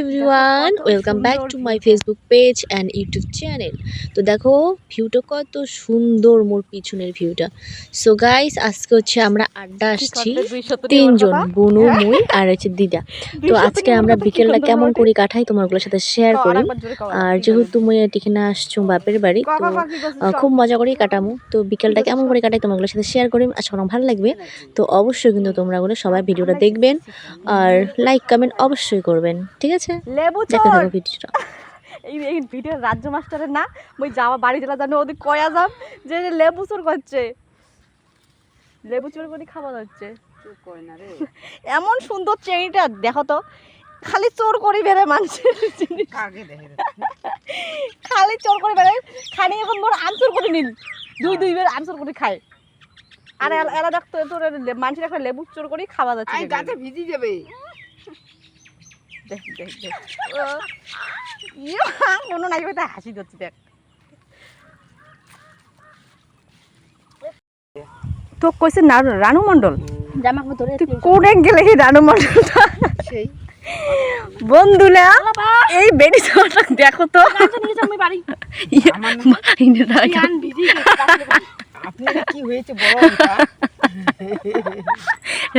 Everyone welcome back to my Facebook page and YouTube channel তো দেখো ভিউটা কত সুন্দর মোর পিছনের ভিউটা সো গাইস আজকে হচ্ছে আমরা আড্ডা আসছি তিনজন বুনু মুই আর হচ্ছে দিদা। তো আজকে আমরা বিকেলটা কেমন করি কাটাই তোমারগুলোর সাথে শেয়ার করি আর যেহেতু মুই এখানে আসছো বাপের বাড়ি তো খুব মজা করেই কাটামো। তো বিকেলটা কেমন করে কাটাই তোমাগুলোর সাথে শেয়ার করি আশা করি ভালো লাগবে। তো অবশ্যই কিন্তু তোমরা ওগুলো সবাই ভিডিওটা দেখবেন আর লাইক কমেন্ট অবশ্যই করবেন। ঠিক আছে? লেবু চোর ভিডিওটা। এই এই ভিডিও রাজ্য মাস্টারের না ওই যাওয়া বাড়ি জেলা জানো ওদের কয়া যাম যে লেবু চোর করছে। লেবু চোর করে খাওয়া যাচ্ছে। এমন সুন্দর চেনিটা দেখো তো খালি চোর করি বেড়ে মানুষের খালি চোর করে বেড়ে খানি এখন মোর আনসর করে নিল। দুই দুই বের আনসর করে খায়। আর এলা- দেখতো তোর মানুষের একটা লেবু চোর করে খাওয়া যাচ্ছে গাছে ভিজি যাবে। দেখ দেখ দেখ কোনো নাই কথা হাসি ধরছি দেখ। তো কইছে না রানু তুই কোনে গেলে এই রানু মন্ডলটা সেই। বন্ধুরা এই বেডি দেখো তো।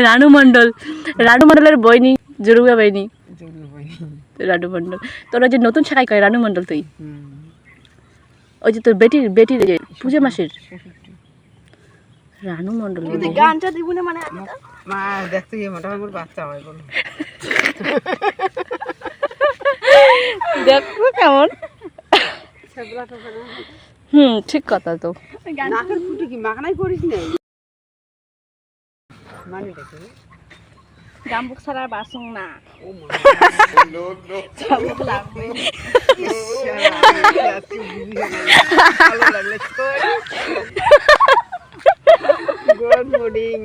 রানু মন্ডল রানু মন্ডলের বইনি জরুয়া বইনি। জরুরি হয়নি। রানু মন্ডল তোরা যে নতুন শাখায় কয় রানু মন্ডল তুই? হুম। ওই যে তোর বেটির বেটির যে পূজা মাসের? রানু মন্ডল গানটা দিব না মানে মা দেখতে গিয়ে মোটামুটি আমার বাচ্চা হয় বলো। দেখো কেমন। হুম ঠিক কথা তো। নাকের ফুটি কি মাখনাই করিস নাই মানে দেখে জাম্বুক ছাড়া বাসুং না জাম্বুক লাগবে গুড মর্নিং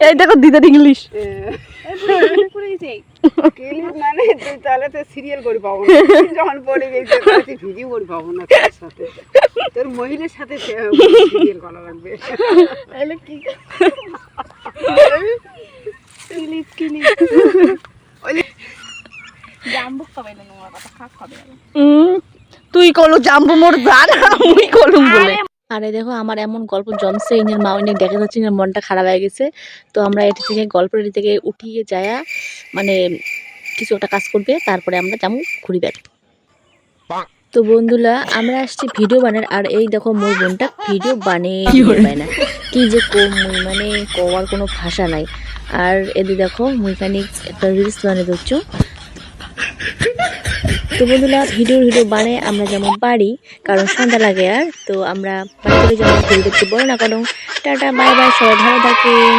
এই দেখো দিদার ইংলিশ মানে তাহলে তো সিরিয়াল করে পাবো না তুই যখন পড়ে গেছে তুই ভিডিও করে পাবো না তোর সাথে তোর মহিলার সাথে সিরিয়াল করা লাগবে কি জাম্বুক খাবে না নোংরা কথা খাক খাবে তুই কলো জাম্বু মোর জান মুই কলুম বলে। আরে দেখো, আমার এমন গল্প জমছে ইনের মা অনেক দেখা যাচ্ছে ইনের মনটা খারাপ হয়ে গেছে। তো আমরা এটি থেকে গল্পের থেকে উঠিয়ে যায়া মানে কিছু একটা কাজ করবে, তারপরে আমরা যাব ঘুরি বেড়াতে। তো বন্ধুরা আমরা আসছি ভিডিও বানার আর এই দেখো মোর বোনটা ভিডিও বানিয়ে পায় না। কি যে কম মানে কওয়ার কোনো ভাষা নাই। আর এদি দেখো মুইখানে একটা রিলস বানিয়ে দিচ্ছ তো বন্ধুরা ভিডিও ভিডিও বানাই আমরা যেমন পারি কারণ সন্ধ্যা লাগে আর তো আমরা বাড়ি থেকে যেমন ভিডিও দেখতে বলো না কারণ টাটা বাই বাই সবাই ভালো থাকেন।